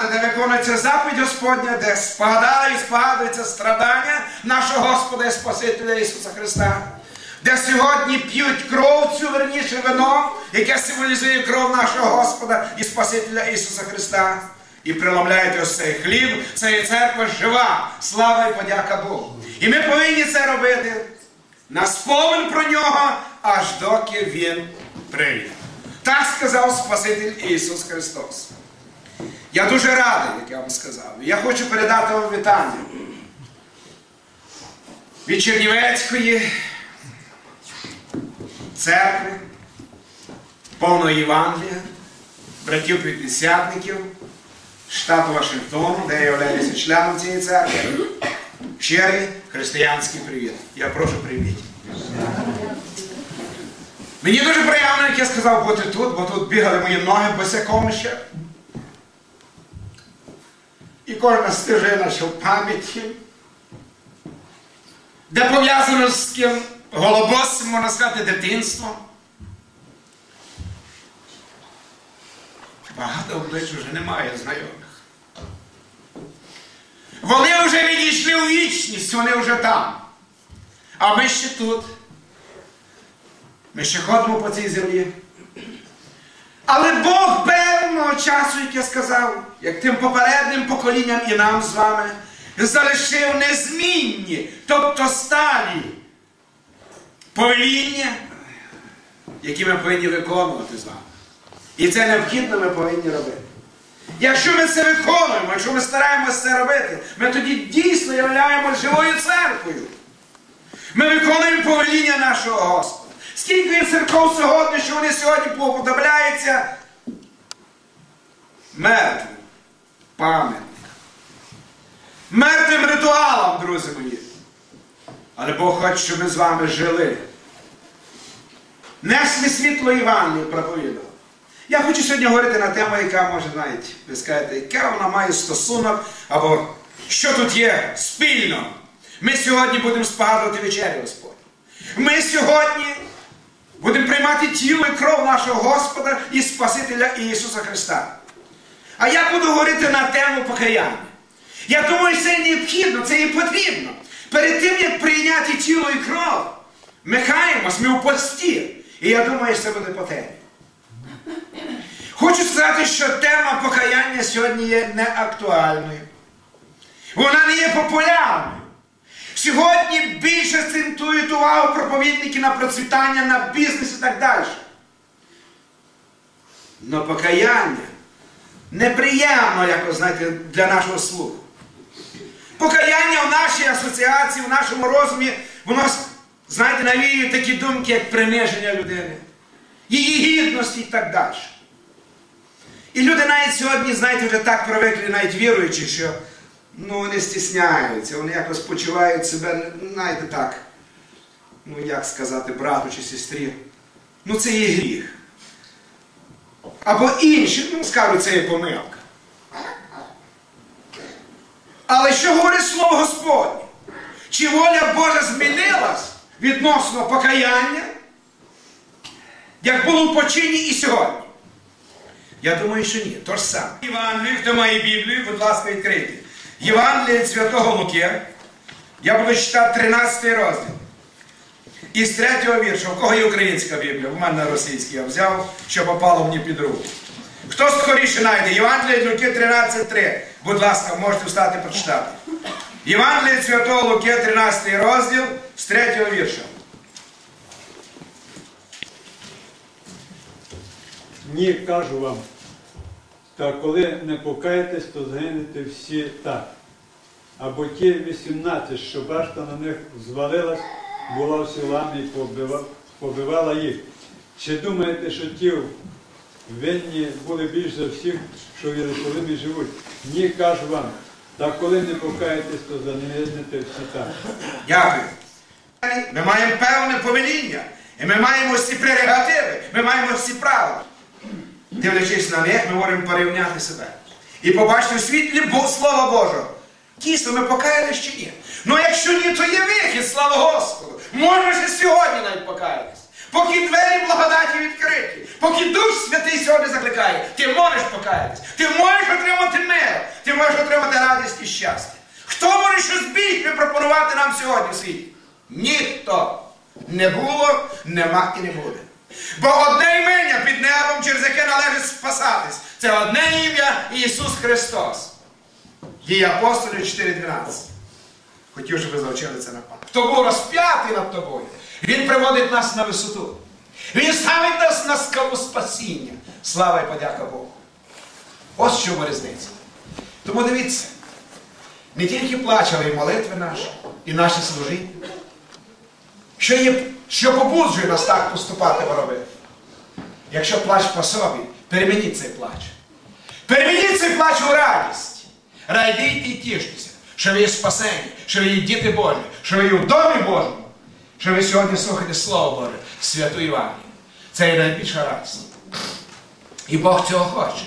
громада, де виконується заповідь Господня, де спадає і спогадується страдання нашого Господа і Спасителя Ісуса Христа, де сьогодні п'ють кров цю верніше вино, яке символізує кров нашого Господа і Спасителя Ісуса Христа. І преломляють ось цей хліб, це церква жива, слава і подяка Богу. І ми повинні це робити на спомин про нього, аж доки Він прийде. Так сказав Спаситель Ісус Христос. Я дуже радий, як я вам сказав. Я хочу передати вам вітання від Чернівецької церкви, повної Євангелія, братів п'ятдесятників, штату Вашингтону, де я являюся членом цієї церкви. Щирий християнський привіт. Я прошу привіт. Мені дуже приємно, як я сказав, бути тут, бо тут бігали мої ноги босяком ще. І кожна стежина, що в пам'яті, де пов'язано з ким голобосим, можна сказати, дитинством. Багато облич вже немає знайомих. Вони вже відійшли у вічність, вони вже там. А ми ще тут. Ми ще ходимо по цій землі. Але Бог певного часу, як я сказав, як тим попереднім поколінням і нам з вами, залишив незмінні, тобто сталі повеління, які ми повинні виконувати з вами. І це необхідно ми повинні робити. Якщо ми це виконуємо, якщо ми стараємося це робити, ми тоді дійсно являємося живою церквою. Ми виконуємо повеління нашого Господа. Скільки є церков сьогодні, що вони сьогодні поподобляються мертвим пам'ятникам. Мертвим ритуалам, друзі мої. Але Бог хоче, щоб ми з вами жили. Несли світло Івангелію проповідав. Я хочу сьогодні говорити на тему, яка може навіть, ви скажете, яка вона має стосунок, або що тут є спільно. Ми сьогодні будемо спогадувати вечерю Господь. Ми сьогодні будемо приймати тіло і кров нашого Господа і Спасителя Ісуса Христа. А я буду говорити на тему покаяння. Я думаю, це необхідно, це і потрібно. Перед тим, як прийняти тіло і кров, ми каємось, ми у пості. І я думаю, що це буде по темі. Хочу сказати, що тема покаяння сьогодні є неактуальною. Вона не є популярною. Сьогодні більше акцентують увагу проповідники на процвітання, на бізнес і так далі. Но покаяння неприємно, як знаєте, для нашого слуху. Покаяння в нашій асоціації, в нашому розумі, воно, знаєте, навіює такі думки, як приниження людини, її гідності і так далі. І люди навіть сьогодні, знаєте, вже так привикли, навіть віруючи, що ну, вони стісняються, вони якось почувають себе, знаєте, так, ну як сказати, брату чи сестрі. Ну це є гріх. Або інші, ну скажуть, це є помилка. Але що говорить Слово Господнє? Чи воля Божа змінилась відносно покаяння, як було в почині і сьогодні? Я думаю, що ні. То ж саме. Євангелію, хто має Біблію, будь ласка, відкрийте. Євангеліє Святого Луки. Я буду читати 13 розділ. Із третього вірша, у кого є українська Біблія, у мене російська я взяв, що попало мені під руку. Хто скоріше знайде? Євангеліє Луки 13.3. Будь ласка, можете встати прочитати. Євангеліє Святого Луки, 13 розділ з третього вірша. Ні, кажу вам. Та коли не покаєтесь, то згинете всі так. Або ті 18, що башта на них звалилась, була в селами і побивала їх. Чи думаєте, що ті винні були більш за всіх, що в Єрусалимі живуть? Ні, кажу вам. Та коли не покаєтесь, то загинете всі так. Дякую. Ми маємо певне повеління. І ми маємо всі прерогативи, ми маємо всі права. Дивлячись на них, ми можемо порівняти себе. І побачити в світлі Бо- Слова Божого. Дійсно, ми покаялись чи ні? Ну якщо ні, то є вихід, слава Господу. Можна ще сьогодні навіть покаятись. Поки двері благодаті відкриті, поки Дух Святий сьогодні закликає, ти можеш покаятись, ти можеш отримати мир. може отримати радість і щастя? Хто може щось більше пропонувати нам сьогодні в світі? Ніхто. Не було, нема і не буде. Бо одне імення під небом, через яке належить спасатись, це одне ім'я Ісус Христос. Дії апостолів 4.12. Хотів, щоб ви завчили це на пам'ять. Хто був розп'ятий над тобою, Він приводить нас на висоту. Він ставить нас на скалу спасіння. Слава і подяка Богу. Ось в чому різниця. Тому дивіться, не тільки плач, але й молитви наші, і наші служіння. Що, є, що побуджує нас так поступати робити? Якщо плач по собі, перемініть цей плач. Перемініть цей плач у радість. Радійте і тіштеся, що ви є спасені, що ви є діти Божі, що ви є в домі Божому, що ви сьогодні слухаєте Слово Боже, святу Івангелію. Це є найбільша радість. І Бог цього хоче.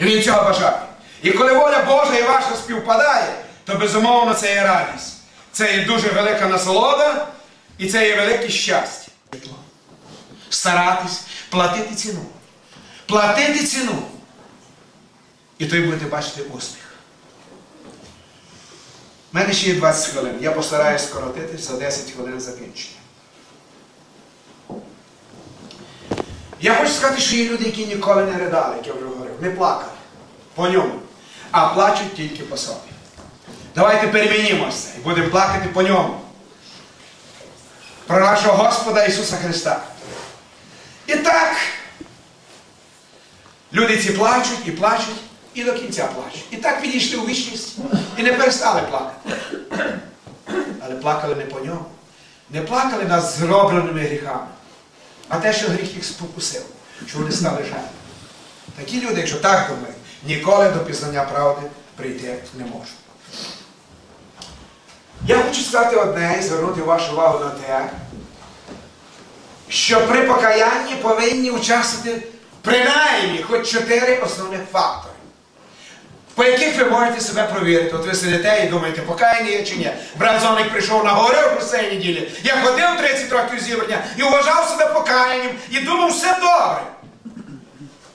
І Він цього бажає. І коли воля Божа і ваша співпадає, то безумовно це є радість. Це є дуже велика насолода і це є велике щастя. Старатись платити ціну. Платити ціну. І тоді будете бачити успіх. У мене ще є 20 хвилин. Я постараюсь скоротити за 10 хвилин закінчення. Я хочу сказати, що є люди, які ніколи не ридали, як я вже говорив, не плакали по ньому, а плачуть тільки по собі. Давайте перемінімося і будемо плакати по ньому. Про нашого Господа Ісуса Христа. І так, люди ці плачуть і плачуть, і до кінця плачуть. І так підійшли у вічність і не перестали плакати. Але плакали не по ньому. Не плакали над зробленими гріхами. А те, що гріх їх спокусив, що вони стали жертвами. Такі люди, якщо так думають, ніколи до пізнання правди прийти не можуть. Я хочу сказати одне і звернути вашу увагу на те, що при покаянні повинні участвувати принаймні хоч чотири основних фактори, по яких ви можете себе провірити. От ви сидите і думаєте, покаяння є чи ні. Брат Зоник прийшов на гору в цій неділі. Я ходив 30 років зібрання і вважав себе покаянням і думав, все добре.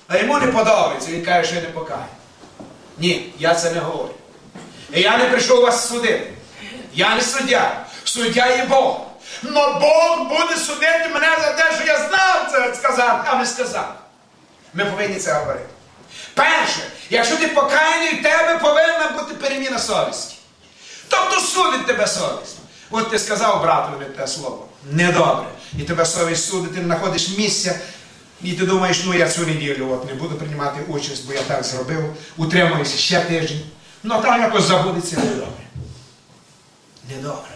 А йому не подобається, він каже, що я не покаяний. Ні, я це не говорю. І я не прийшов вас судити. Я не суддя. Суддя є Бог. Но Бог буде судити мене за те, що я знав це сказати, а не сказав. Ми повинні це говорити. Перше, якщо ти покаяний, в тебе повинна бути переміна совісті. Тобто судить тебе совість. От ти сказав братові те слово. Недобре. І тебе совість судить, ти не знаходиш місця. І ти думаєш, ну я цю неділю от, не буду приймати участь, бо я так зробив, утримуюся ще тиждень. Ну там якось забудеться недобре. Недобре.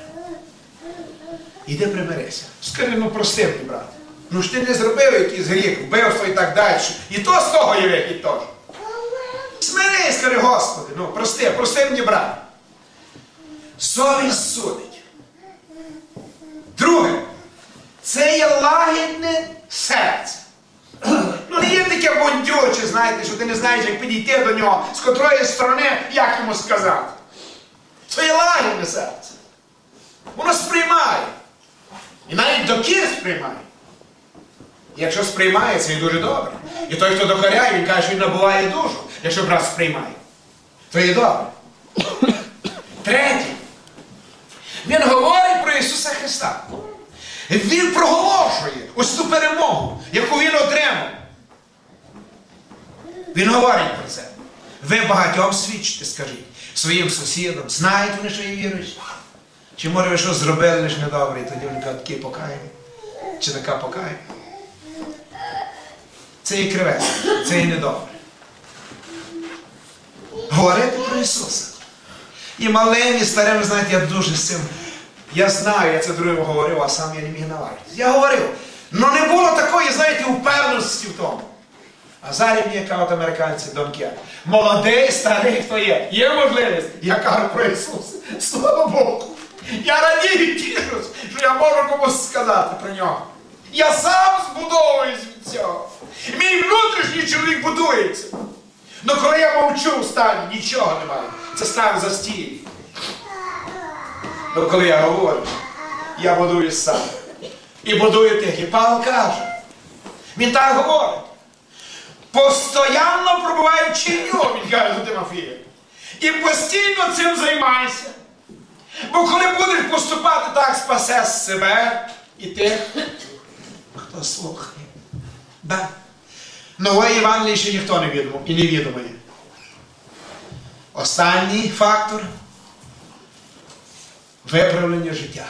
Іди приберися. Скажи, ну прости брат. Ну ж ти не зробив якийсь гріх, вбивство і так далі. І то з того є вихід теж. Смирись, скажи, Господи, ну прости, прости мені, брат. Совість судить. Друге, це є лагідне серце. Ну не є таке бондюче, знаєте, що ти не знаєш, як підійти до нього, з котрої сторони, як йому сказати. Це є лагідне серце. Воно сприймає. І навіть докір сприймає. Якщо сприймає, це і дуже добре. І той, хто докоряє, він каже, що він набуває душу, якщо брат сприймає. То є добре. Третє. Він говорить про Ісуса Христа. Він проголошує ось ту перемогу, яку він отримав. Він говорить про це. Ви багатьом свідчите, скажіть, своїм сусідам, знають вони, що є віруючі? Чи може ви щось зробили лише недобре, і тоді вони кажуть, такий покаяний? Чи така покаяна? Це є кривець, це є недобре. Говорити про Ісуса. І малим, і старим, знаєте, я дуже з цим. Я знаю, я це другим говорив, а сам я не міг наважитися. Я говорив, але не було такої, знаєте, упевненості в тому. А зараз мені кажуть американці Донке. Молодий, старий, хто є. Є можливість. Я кажу про Ісуса. Слава Богу. Я радію тішусь, що я можу комусь сказати про нього. Я сам збудовуюсь від цього. Мій внутрішній чоловік будується. Ну коли я мовчу в стані, нічого немає. Це став за стіль. Ну коли я говорю, я будую сам. І будую тих. І Павло каже. Він так говорить. Постоянно пробуваючи ньому, він каже до Тимофія. І постійно цим займайся. Бо коли будеш поступати так, спасе себе і тих, хто слухає. Да. Нової Євангелії ще ніхто не відомо і не відомає. Останній фактор виправлення життя.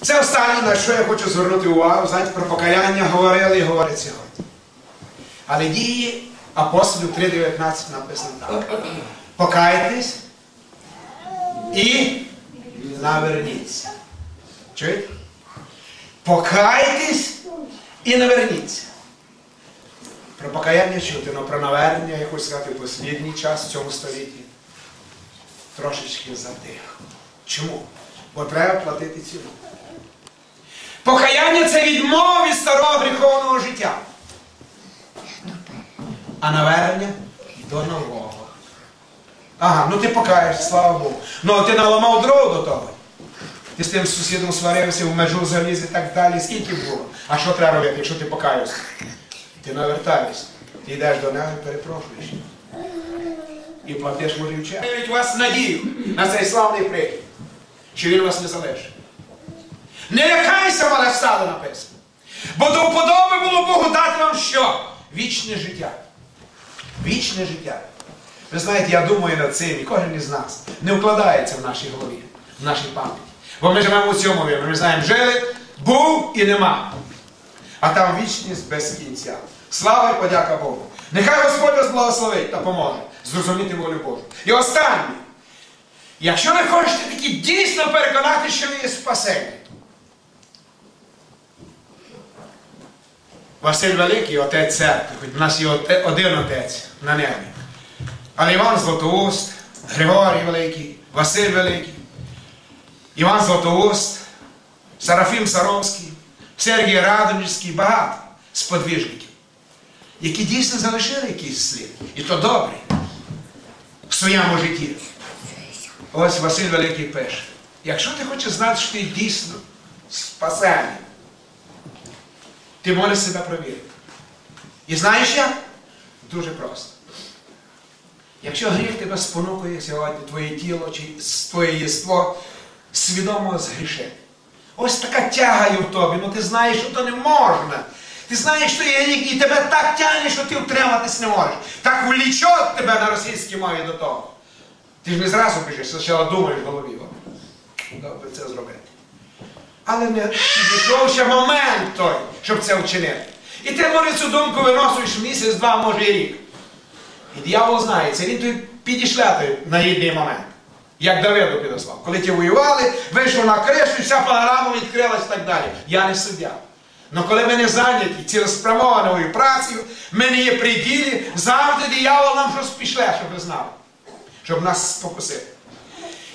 Це останнє, на що я хочу звернути увагу. Знаєте, про покаяння говорили і говорять сьогодні. Але дії апостолів 3.19 написано так. Покайтесь і наверніться. Чуєте? Покайтесь і наверніться. Про покаяння чути, але про навернення, я хочу сказати, в останній час в цьому столітті трошечки затих. Чому? Бо треба платити ціну. Покаяння це відмова від старого гріховного життя. А навернення до нового. Ага, ну ти покаєш, слава Богу. Ну а ти наламав дров до того. Ти з тим сусідом сварився, в межу заліз і так далі. Скільки було? А що треба робити, якщо ти покаєшся? Ти навертаєшся. Ти йдеш до і перепрошуєш. І платиш волівче. Дають вас надію на цей славний прихід, що він вас не залишить. Не лякайся, мале стадо написано. Бо до вподоби було Богу дати вам що? Вічне життя. Вічне життя. Ви знаєте, я думаю над цим, і кожен із нас не вкладається в нашій голові, в нашій пам'яті. Бо ми живемо у цьому віру. Ми знаємо, жили, був і нема. А там вічність без кінця. Слава і подяка Богу. Нехай Господь вас благословить та поможе зрозуміти волю Божу. І останнє. Якщо ви хочете таки дійсно переконати, що ви є спасені, Василь Великий, отець церкви, хоч в нас є один отець на небі. Але Іван Златоуст, Григорій Великий, Василь Великий, Іван Златоуст, Серафім Саровський, Сергій Радонежський, багато сподвіжників, які дійсно залишили якийсь слід. І то добре в своєму житті. Ось Василь Великий пише. Якщо ти хочеш знати, що ти дійсно спасений, ти можеш себе провірити. І знаєш як? Дуже просто. Якщо гріх тебе спонукує сьогодні, твоє тіло чи твоє єство свідомо згрішити. Ось така тяга є в тобі, ну ти знаєш, що то не можна. Ти знаєш, що є рік, і тебе так тягне, що ти втриматись не можеш. Так влічок тебе на російській мові до того. Ти ж не зразу біжиш, спочатку думаєш в голові. «О, Добре це зробити. Але не підійшов ще момент той, щоб це вчинити. І ти, може, цю думку виносиш місяць, два, може і рік. І диявол знає, це він тобі підійшли той на рідний момент. Як Давиду підослав. Коли ті воювали, вийшов на кришу, і вся панорама відкрилась і так далі. Я не суддя. Але коли ми не зайняті цілеспрямованою працею, ми не є при ділі, завжди диявол нам щось пішле, щоб ви знали. Щоб нас спокусити.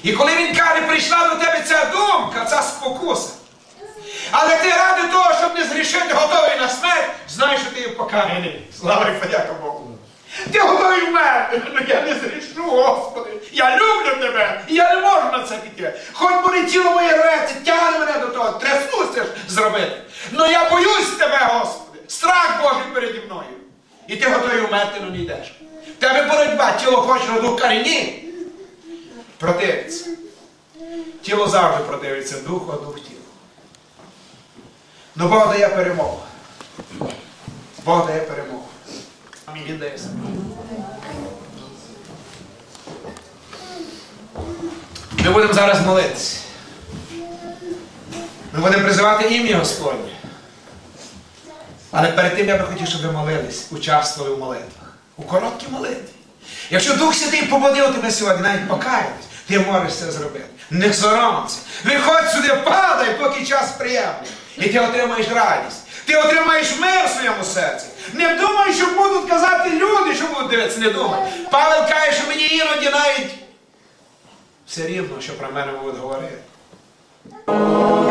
І коли він каже, прийшла до тебе ця думка, ця спокуса. Але ти ради того, щоб не зрішити, готовий на смерть, знаєш, що ти є покараний. Слава і подяка Богу. Ти готовий вмерти, ну я не зрішу, Господи. Я і я не можу на це піти. Хоч буде тіло моє рветься, тягне мене до того, трясуся ж зробити. Ну я боюсь тебе, Господи. Страх Божий переді мною. І ти готовий вмерти, ну не йдеш. В тебе боротьба, тіло хоче, а дух каже, ні. Противиться. Тіло завжди противиться духу, а дух тілу. Ну Бог дає перемогу. Бог дає перемогу. Амінь. Він дає себе. Ми будемо зараз молитися. Ми будемо призивати ім'я Господнє. Але перед тим я би хотів, щоб ви молились, участвували в молитвах. У короткій молитві. Якщо Дух Святий побудив тебе сьогодні, навіть покаятись, ти можеш це зробити. Не соромся. Виходь сюди, падай, поки час приємний. І ти отримаєш радість. Ти отримаєш мир в своєму серці. Не думай, що будуть казати люди, що будуть дивитися, не думай. Павел каже, що мені іноді навіть все рівно, що про мене будуть говорити. Образ